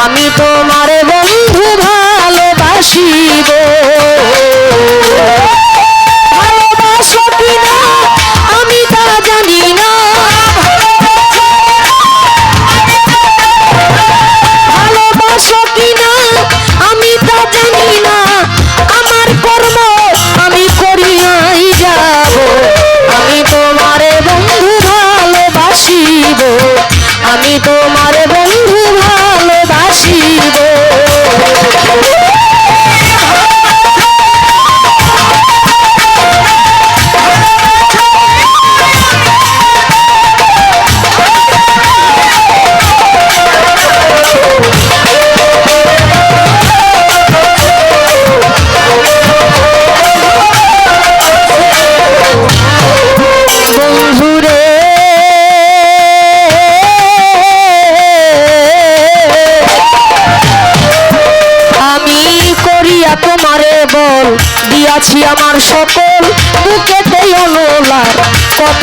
আমি তোমার দিয়াছি আমার সকল বুকেতে অনলার কত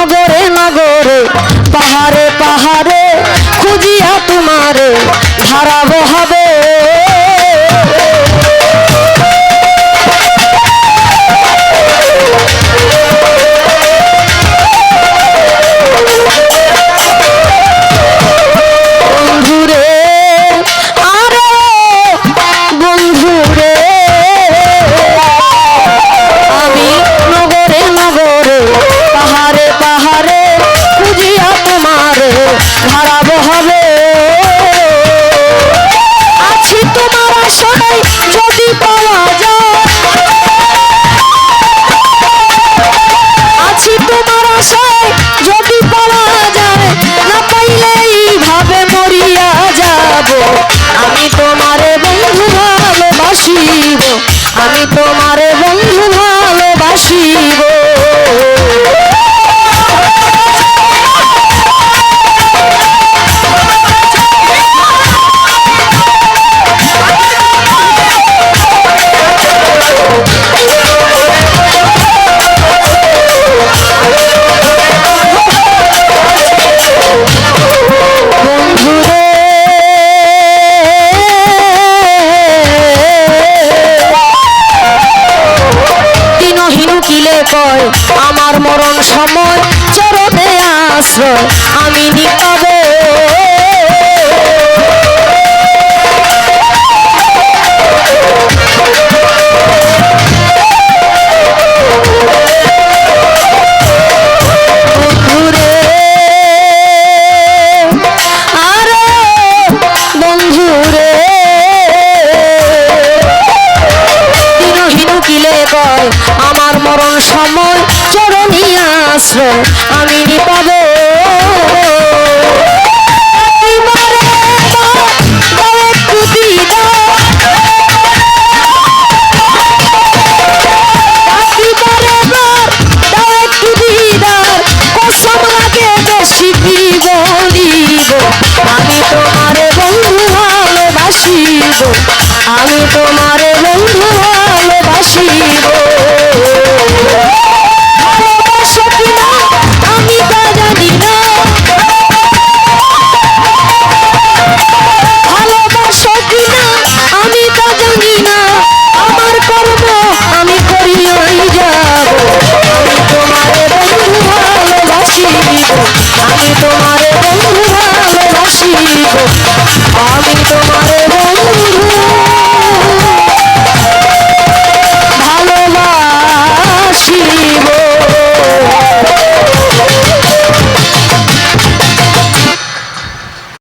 নগরে নগরে পাহাড়ে পাহাড়ে খুঁজিয়া তোমারে ধারাবো হবে। কয় আমার মরণ সময় চরতে আশ্রয় আমি কিলে কয় সময় আমি পাবো